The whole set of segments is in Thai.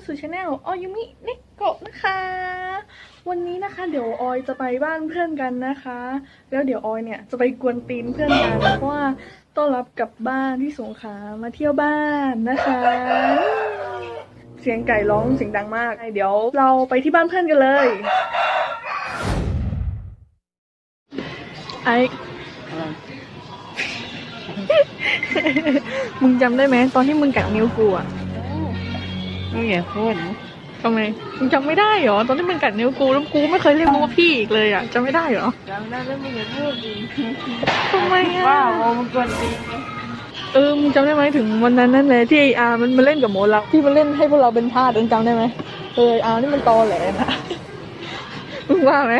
าสู่ช anel ออยูมิเนโกะนะคะ วันนี้นะคะเดี๋ยวออยจะไปบ้านเพื่อนกันนะคะ แล้วเดี๋ยวออยเนี่ยจะไปกวนตีนเพื่อนกันเพราะว่าต้อนรับกลับบ้านที่สงขลามาเที่ยวบ้านนะคะ เสียงไก่ร้องเสียงดังมากเดี๋ยวเราไปที่บ้านเพื่อนกันเลยไอมึงจำได้ไหมตอนที่มึงกัดนิ้วกูอะ ไม่อย่าพูดนะทำไมมึงจำไม่ได้เหรอ ตอนที่มึงกัดนิ้วกูแล้วกูไม่เคยเรียกมึงว่าพี่อีกเลยอะจำไม่ได้เหรอจำได้แล้วไม่อย่าพูดดิทำไมอะว่าโมมันกวนตีนไงเออมึงจำได้ไหมถึงวันนั้นนั่นแหละที่ไออาร์มันมาเล่นกับโมเราที่มันเล่นให้พวกเราเป็นทาสมึงจำได้ไหมเออไออาร์นี่มันตอแหลนะมึงว่าไหม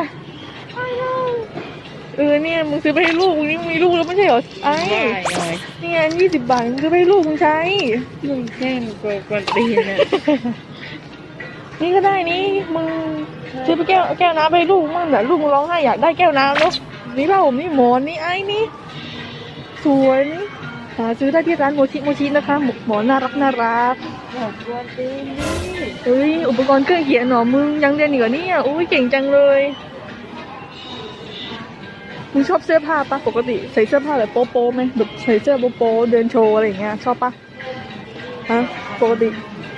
เออเนี่ยมึงซื้อไปให้ลูกมึงนี่มึงมีลูกแล้วไม่ใช่เหรอไอ้ได้เลยนี่ไงยี่สิบบาทมึงซื้อไปให้ลูกมึงใช้มึงแค่มึงกวนกวนตีนเนี่ยนี่ก็ได้นี่มึงซื้อไปแก้วแก้วน้ำไปให้ลูกมั่งแต่ลูกมึงร้องไห้อยากได้แก้วน้ำเนาะนี่เล่าผมนี่หมอนนี่ไอ้นี่สวยนี่หาซื้อได้ที่ร้านโมชิโมชินะคะหมหมอนน่ารักน่ารักอย่ากวนตีนดิเอ้ยอุปกรณ์เครื่องเขียนหนอมึงยังเรียนอยู่เหรอเนี่ยอุ้ยเก่งจังเลย มึงชอบเสื้อผ้าปะปกติใส่เสื้อผ้าแบบโป๊โป๊ไหมแบบใส่เสื้อโป๊โป๊เดินโชว์อะไรอย่างเงี้ยชอบปะฮะปกติ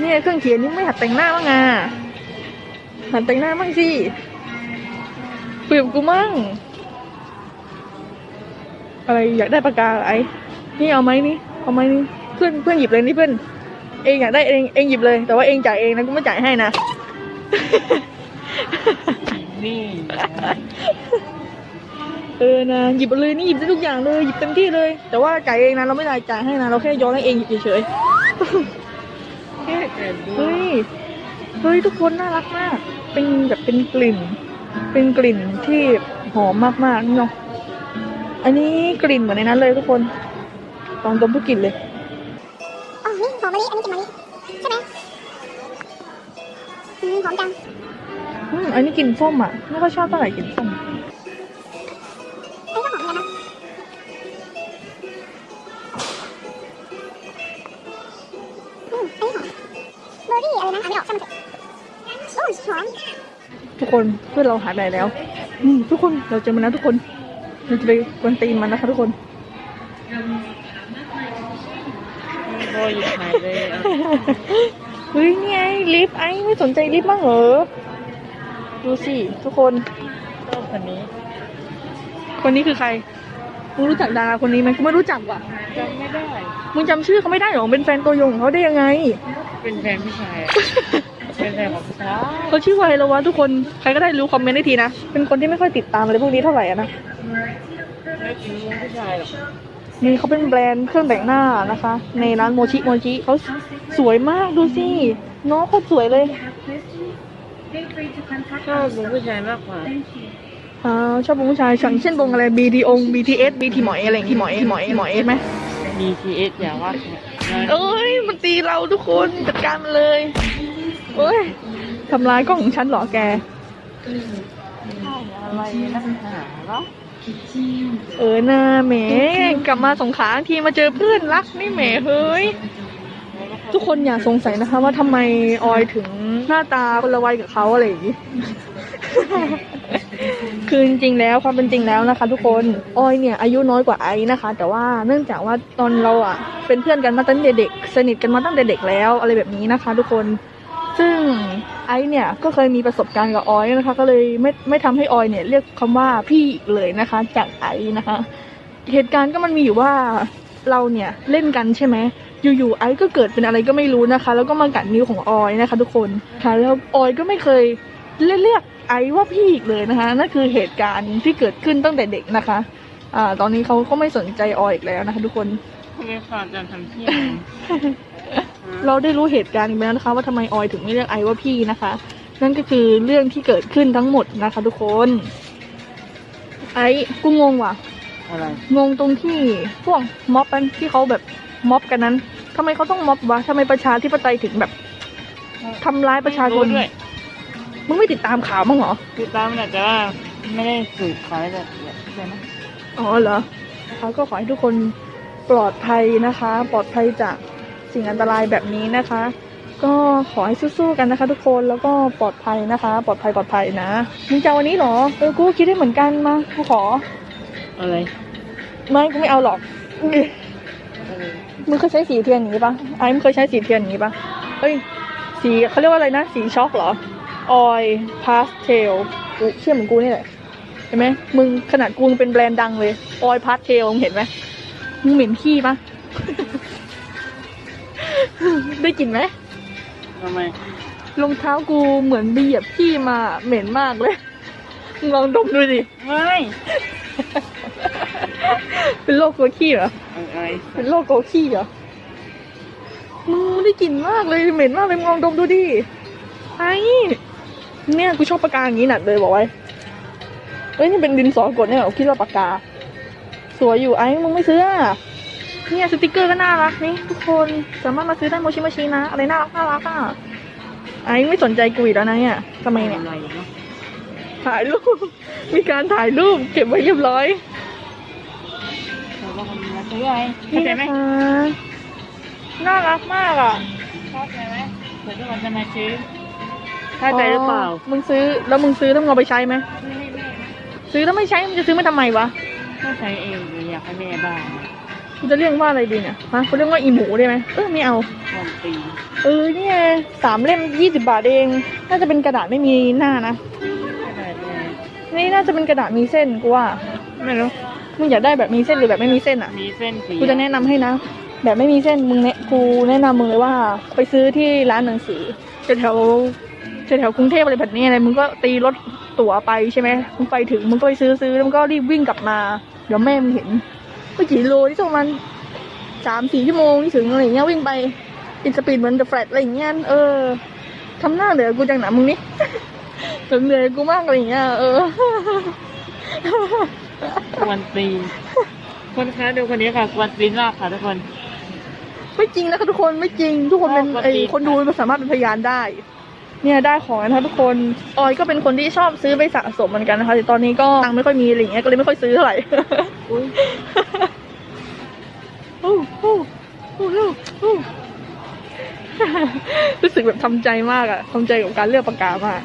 เนี่ยเครื่องเขียนนี่ไม่หัดแต่งหน้าบ้างอะหัดแต่งหน้าบ้างสิเปลี่ยนกูมั่ง อะไรอยากได้ปากกาไอ้นี่เอาไหมนี่เอาไหมนี่เพื่อนเพื่อนหยิบเลยนี่เพื่อนเองอยากได้เองเองหยิบเลย แต่ว่าเองจ่ายเองนะกูไม่จ่ายให้นะนี่ เออนะหยิบเอาเลยนี่หยิบได้ทุกอย่างเลยหยิบเต็มที่เลย แต่ว่าจ่ายเองนะเราไม่ได้จ่ายให้นะเราแค่ย้อนให้เองหยิบเฉยแค่เกิดๆดูเฮ้ยเฮ้ยทุกคนน่ารักมาก เป็นแบบเป็นกลิ่น เป็นกลิ่นที่หอมมากๆนี่เนาะอันนี้กลิ่นเหมือนในนั้นเลยทุกคนลองดมทุกกลิ่นเลยอ๋อนี่หอมมะลิอันนี้กลิ่นมะลิใช่ไหมอืมหอมจังอืมอันนี้กลิ่นส้มอะไม่ค่อยชอบเท่าไหร่กลิ่นส้ม คนเพื่อนเราหายไปไหนแล้วอืมทุกคนเราเจอมันแล้วทุกคนเราจะไปกวนตีนมันนะคะทุกคนโบยหายเลยอะเฮ้ยนี่ไงลิฟต์ไอ้ไม่สนใจลิฟต์บ้างเหรอดูสิทุกคนชอบคนนี้ คนนี้คือใครมึงรู้จักดาราคนนี้ไหมกูไม่รู้จักว่ะจำไม่ได้มึงจำชื่อเขาไม่ได้หรอเป็นแฟนตัวยงของเขาได้ยังไง เป็นแฟนผู้ชายอะ เป็นแฟนของผู้ชายเขาชื่ออะไรแล้ววะทุกคนใครก็ได้รู้คอมเมนต์ได้ทีนะ เป็นคนที่ไม่ค่อยติดตามอะไรพวกนี้เท่าไหร่อะนะไม่กินผู้ชายหรอกนี่เขาเป็นแบรนด์เครื่องแต่งหน้านะคะ ในร้านโมชิโมชิเขาสวยมากดูสิน้องโคตรสวยเลยชอบเป็นผู้ชายมากกว่าอ่าชอบวงผู้ชายอย่างเช่นวงอะไร BT อง BTS BT หมอยอะไรอย่างงี้หมอยหมอยหมอยไหม BTS อย่าว่าเนี่ยเอ้ยมันตีเราทุกคนจัดการมันเลย เอ้ยทำร้ายกล้องของฉันเหรอแกอะไรนักหนาเนาะเออนาแหมกลับมาสงขลาทีมาเจอเพื่อนรักนี่แหมเฮ้ย ทุกคนอย่าสงสัยนะคะ ว่าทำไมออยถึงหน้าตาคนละวัยกับเขาอะไรอย่างนี้คือจริงๆแล้วความเป็นจริงแล้วนะคะ ทุกคนออยเนี่ยอายุน้อยกว่าไอซ์นะคะ แต่ว่าเนื่องจากว่าตอนเราอะเป็นเพื่อนกันมาตั้งแต่เด็ก สนิทกันมาตั้งแต่เด็กแล้วอะไรแบบนี้นะคะ ทุกคนซึ่ง ไอซ์เนี่ยก็เคยมีประสบการณ์กับออยนะคะ ก็เลยไม่ไม่ทำให้ออยเนี่ยเรียกคำว่าพี่อีกเลยนะคะ จากไอซ์นะคะ เหตุการณ์ก็มันมีอยู่ว่าเราเนี่ยเล่นกันใช่ไหมอยู่ๆไอซ์ก็เกิดเป็นอะไรก็ไม่รู้นะคะ แล้วก็มากัดนิ้วของออยนะคะ ทุกคนค่ะแล้วออยก็ไม่เคยเรียกไอซ์ว่าพี่อีกเลยนะคะนั่นคือเหตุการณ์ที่เกิดขึ้นตั้งแต่เด็กนะคะอ่าตอนนี้เขาก็ไม่สนใจออยอีกแล้วนะคะ ทุกคนทำไมขาดจำทำเที่ยง เราได้รู้เหตุการณ์กันไปแล้วนะคะ ว่าทำไมออยถึงไม่เรียกไอซ์ว่าพี่นะคะ นั่นก็คือเรื่องที่เกิดขึ้นทั้งหมดนะคะ ทุกคน ไอ้กูงงว่ะอะไรงงตรงที่พวกม็อบกันที่เขาแบบม็อบกันนั้นทำไมเขาต้องม็อบวะทำไมประชาธิปไตยถึงแบบทำร้ายประชาชนไม่รู้ด้วยมึงไม่ติดตามข่าวมั้างเหรอติดตามแหละแต่ว่าไม่ได้สืบขายแบบเดี๋ยวนะอ๋อเหรอเขาก็ขอให้ทุกคนปลอดภัยนะคะ ปลอดภัยจาก สิ่งอันตรายแบบนี้นะคะ ก็ขอให้สู้ๆกันนะคะ ทุกคนแล้วก็ปลอดภัยนะคะ ปลอดภัยปลอดภัยนะมึงจะเอาวันนี้เหรอเออกูก็คิดได้เหมือนกันมากูขออะไรไม่กูไม่เอาหรอกอะไรมึงเคยใช้สีเทียนอย่างนี้ปะไอ้มึงเคยใช้สีเทียนอย่างนี้ปะเฮ้ยสีเขาเรียกว่าอะไรนะสีช็อกเหรอออยพาสเทลกูเชื่อเหมือนกูนี่แหละเห็นไหมมึงขนาดกูยังเป็นแบรนด์ดังเลยออยพาสเทลมึงเห็นไหมมึงเหม็นขี้ปะ ได้กลิ่นไหมทำไมรองเท้ากูเหมือนไปเหยียบขี้มาเหม็นมากเลยมึงลองดมดูดิไม่เป็นโรคกลัวขี้เหรออะไรเป็นโรคกลัวขี้เหรอมึงได้กลิ่นมากเลยเหม็นมากเลยมึงลองดมดูดิไอ้เนี่ยกูชอบปากกาอย่างนี้หนักเลยบอกไว้เอ้ยนี่เป็นดินสอกดเนี่ยเหรอคิดว่าปากกา สวยอยู่ไอ้มึงไม่ซื้ออะ เนี่ยสติกเกอร์ก็น่ารักนี่ทุกคนสามารถมาซื้อได้โมชิโมชินะ อะไรน่ารักน่ารักอะไอ้ไม่สนใจกูอีกแล้วนะเนี่ยทำไมเนี่ยอะไรเนาะถ่ายรูป มีการถ่ายรูปเก็บไว้เรียบร้อยแต่ว่าคนมาซื้ออะไรเข้าใจไหมนี่นะคะน่ารักมากอะเข้าใจไหมเดี๋ยวทุกคนจะมาซื้อเข้าใจหรือเปล่า มึงซื้อแล้วมึงซื้อแล้วมึงเอาไปใช้ไหมไม่ไม่ไม่ซื้อแล้วไม่ใช้มึงจะซื้อมาทำไมวะไม่ใช้เองเลยอยากให้แม่บ้าง กูจะเรียกว่าอะไรดีเนี่ยฮะกูเรียกว่าอีหมูได้ไหมเออไม่เอาวันปีเออเนี่ยสามเล่มยี่สิบาทเอง น่าจะเป็นกระดาษไม่มีหน้านะไม่ได้เลยนี่น่าจะเป็นกระดาษมีเส้นกูว่าไม่รู้มึงอยากได้แบบมีเส้นหรือแบบไม่มีเส้นอะมีเส้นสีกูจะแนะนำให้นะ แบบไม่มีเส้นมึงเนี่ยกูแนะนำมึงเลยว่า ไปซื้อที่ร้านหนังสือแถวแถวแถวกรุงเทพอะไรแบบนี้อะไรมึงก็ตีรถตั๋วไปใช่ไหมมึงไปถึงมึงก็ไปซื้อซื้อแล้วมึงก็รีบวิ่งกลับมา เดี๋ยวแม่มึงเห็น ก็กี่โลที่ประมาณสามสี่ชั่วโมงที่ถึงอะไรอย่างเงี้ยวิ่งไปอินสปีดเหมือนเดอะแฟลตอะไรอย่างเงี้ยเออทำหน้าเหลือกูจังหนามึงนี่เหนื่อยกูมากอะไรอย่างเงี้ยเออวันปีคนค้าดูคนนี้ค่ะวันปีมากค่ะทุกคนไม่จริงนะคะทุกคนไม่จริง ทุกคนเป็นปกติไอคนดูมันสามารถเป็นพยานได้ เนี่ยได้ของนะคะทุกคนออยก็เป็นคนที่ชอบซื้อไปสะสมเหมือนกันนะคะแต่ตอนนี้ก็ตังไม่ค่อยมีอะไรเงี้ยก็เลยไม่ค่อยซื้อเท่าไหร่รู้สึกแบบทำใจมากอะทำใจกับการเลือกปากกามาก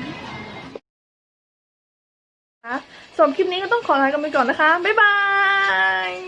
สำหรับคลิปนี้ก็ต้องขอลากันไปก่อนนะคะ บ๊ายบาย